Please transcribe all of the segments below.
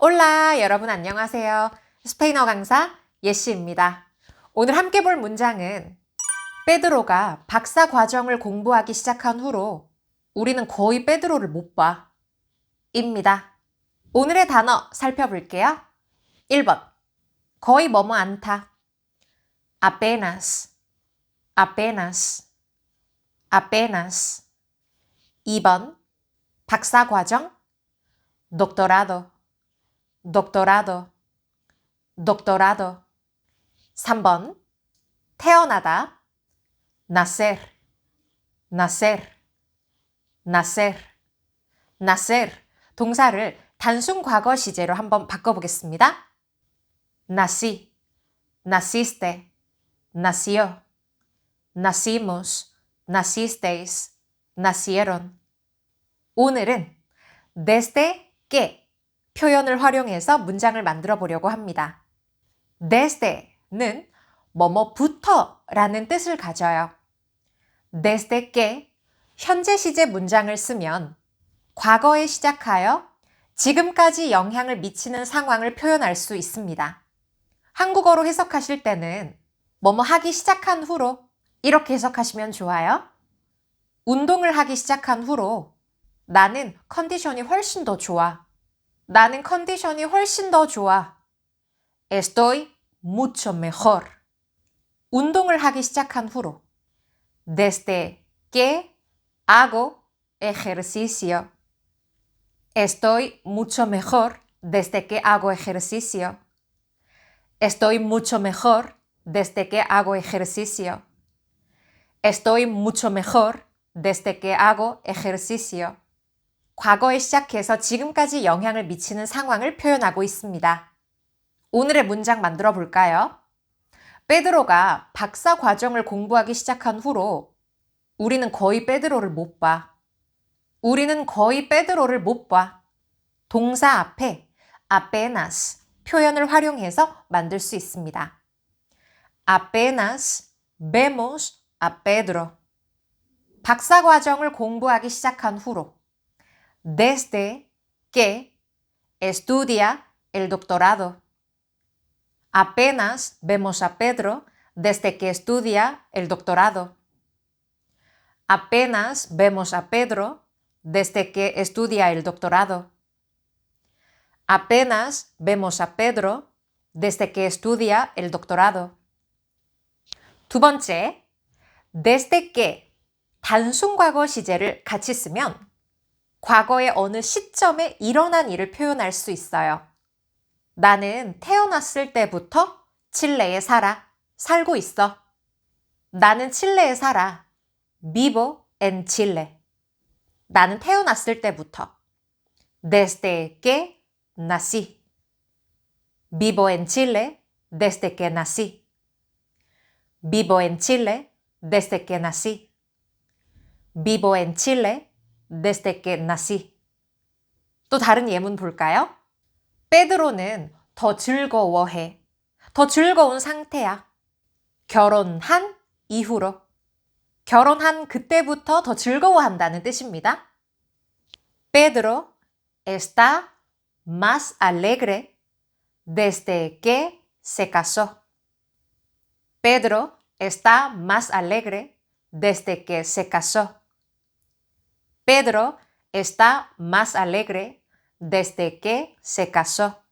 올라 여러분 안녕하세요. 스페인어 강사 예시입니다. 오늘 함께 볼 문장은 베드로가 박사 과정을 공부하기 시작한 후로 우리는 거의 베드로를 못 봐. 입니다. 오늘의 단어 살펴볼게요. 1번. 거의 뭐뭐 않다. apenas, apenas, apenas. 2번. 박사 과정 doctorado, doctorado, doctorado. 3번. 태어나다. nacer, nacer, nacer, nacer. 동사를 단순 과거 시제로 한번 바꿔보겠습니다. nací, naciste, nació, nacimos, nacisteis, nacieron. 오늘은 desde que 표현을 활용해서 문장을 만들어 보려고 합니다. desde는 뭐뭐부터 라는 뜻을 가져요. desde que 현재 시제 문장을 쓰면 과거에 시작하여 지금까지 영향을 미치는 상황을 표현할 수 있습니다. 한국어로 해석하실 때는 뭐뭐 하기 시작한 후로 이렇게 해석하시면 좋아요. 운동을 하기 시작한 후로 나는 컨디션이 훨씬 더 좋아. 나는 컨디션이 훨씬 더 좋아. Estoy mucho mejor. 운동을 하기 시작한 후로 desde que hago ejercicio. Estoy mucho mejor desde que hago ejercicio. Estoy mucho mejor desde que hago ejercicio. Estoy mucho mejor desde que hago ejercicio. 과거에 시작해서 지금까지 영향을 미치는 상황을 표현하고 있습니다. 오늘의 문장 만들어 볼까요? 베드로가 박사 과정을 공부하기 시작한 후로 우리는 거의 베드로를 못 봐. 우리는 거의 베드로를 못 봐. 동사 앞에 apenas 표현을 활용해서 만들 수 있습니다. apenas vemos a Pedro. 박사 과정을 공부하기 시작한 후로 desde que estudia el doctorado. Apenas vemos a Pedro desde que estudia el doctorado. Apenas vemos a Pedro desde que estudia el doctorado. Apenas vemos a Pedro desde que estudia el doctorado. 두 번째, desde que 단순 과거 시제를 같이 쓰면 과거의 어느 시점에 일어난 일을 표현할 수 있어요. 나는 태어났을 때부터 칠레에 살아. 살고 있어. 나는 칠레에 살아. vivo en Chile. 나는 태어났을 때부터. desde que nací. Vivo en Chile desde que nací. Vivo en Chile desde que nací. Vivo en Chile desde que nací. 또 다른 예문 볼까요? 페드로는 더 즐거워해. 더 즐거운 상태야. 결혼한 이후로. 결혼한 그때부터 더 즐거워한다는 뜻입니다. Pedro está más alegre desde que se casó. Pedro está más alegre desde que se casó. Pedro está más alegre desde que se casó.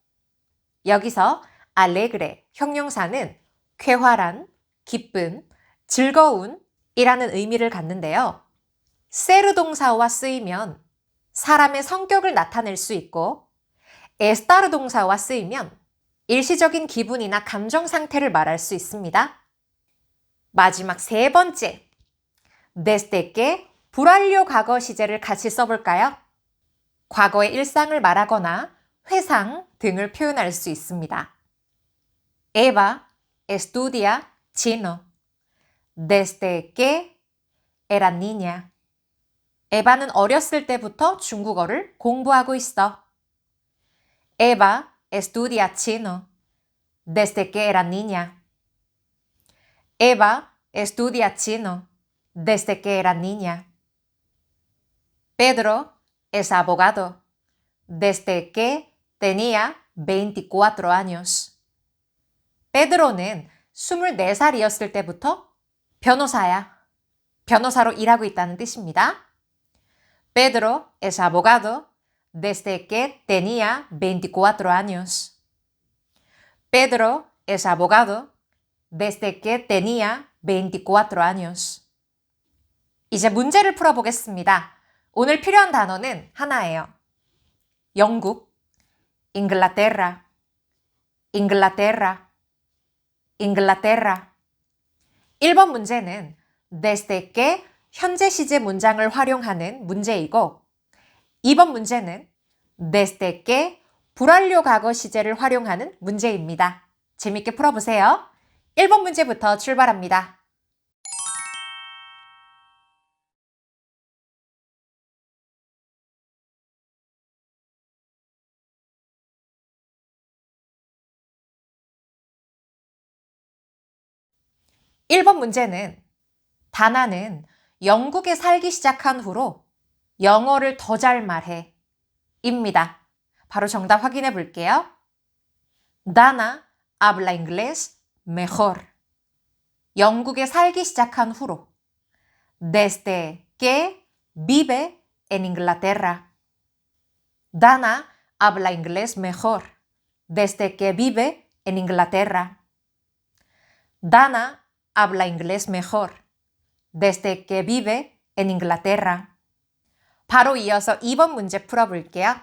여기서 alegre 형용사는 쾌활한, 기쁜, 즐거운 이라는 의미를 갖는데요. 세르 동사와 쓰이면 사람의 성격을 나타낼 수 있고 에스타르 동사와 쓰이면 일시적인 기분이나 감정 상태를 말할 수 있습니다. 마지막 세 번째, desde 불완료 과거 시제를 같이 써볼까요? 과거의 일상을 말하거나 회상 등을 표현할 수 있습니다. Eva estudia chino desde que era niña. 에바는 어렸을 때부터 중국어를 공부하고 있어. Eva estudia chino desde que era niña. Eva estudia chino desde que era niña. Pedro es abogado desde que tenía 24 años. 페드로는 24살이었을 때부터 변호사야. 변호사로 일하고 있다는 뜻입니다. Pedro es abogado desde que tenía 24 años. Pedro es abogado desde que tenía 24 años. 이제 문제를 풀어보겠습니다. 오늘 필요한 단어는 하나예요. 영국, Inglaterra, Inglaterra, Inglaterra. 1번 문제는 desde que 현재 시제 문장을 활용하는 문제이고 2번 문제는 desde que 불완료 과거 시제를 활용하는 문제입니다. 재밌게 풀어보세요. 1번 문제부터 출발합니다. 1번 문제는 다나는 영국에 살기 시작한 후로 영어를 더 잘 말해. 입니다. 바로 정답 확인해 볼게요. Dana habla inglés mejor. 영국에 살기 시작한 후로. Desde que vive en Inglaterra. Dana habla inglés mejor. Desde que vive en Inglaterra. Dana habla inglés mejor desde que vive en Inglaterra. 바로 이어서 2번 문제 풀어볼게요.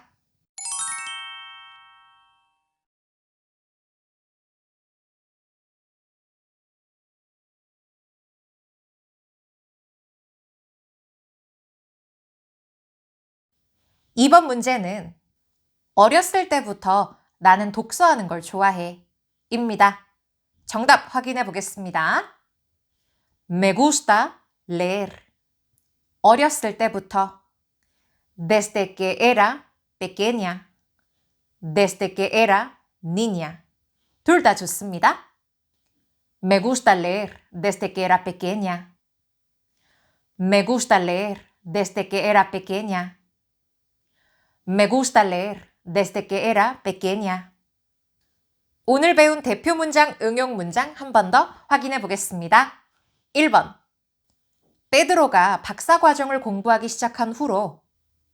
이번 문제는 어렸을 때부터 나는 독서하는 걸 좋아해. 입니다. 정답 확인해 보겠습니다. Me gusta leer. 어렸을 때부터. Desde que era pequeña. Desde que era niña. 둘 다 좋습니다. Me gusta leer desde que era pequeña. Me gusta leer desde que era pequeña. Me gusta leer desde que era pequeña. 오늘 배운 대표 문장, 응용 문장 한 번 더 확인해 보겠습니다. 1번. 페드로가 박사 과정을 공부하기 시작한 후로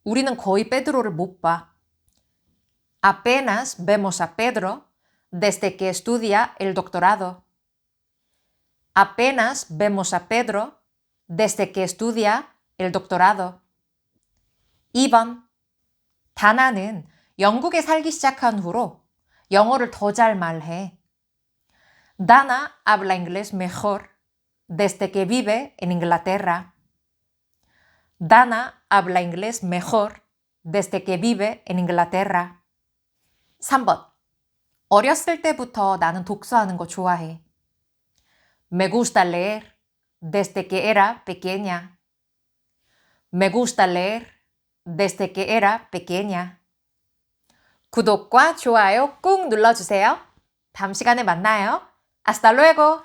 우리는 거의 페드로를 못 봐. Apenas vemos a Pedro desde que estudia el doctorado. Apenas vemos a Pedro desde que estudia el doctorado. 2번. 다나는 영국에 살기 시작한 후로 영어를 더 잘 말해. Dana habla inglés mejor desde que vive en Inglaterra. Dana habla inglés mejor desde que vive en Inglaterra. 3번. 어렸을 때부터 나는 독서하는 거 좋아해. Me gusta leer desde que era pequeña. Me gusta leer desde que era pequeña. 구독과 좋아요 꾹 눌러주세요. 다음 시간에 만나요. Hasta luego!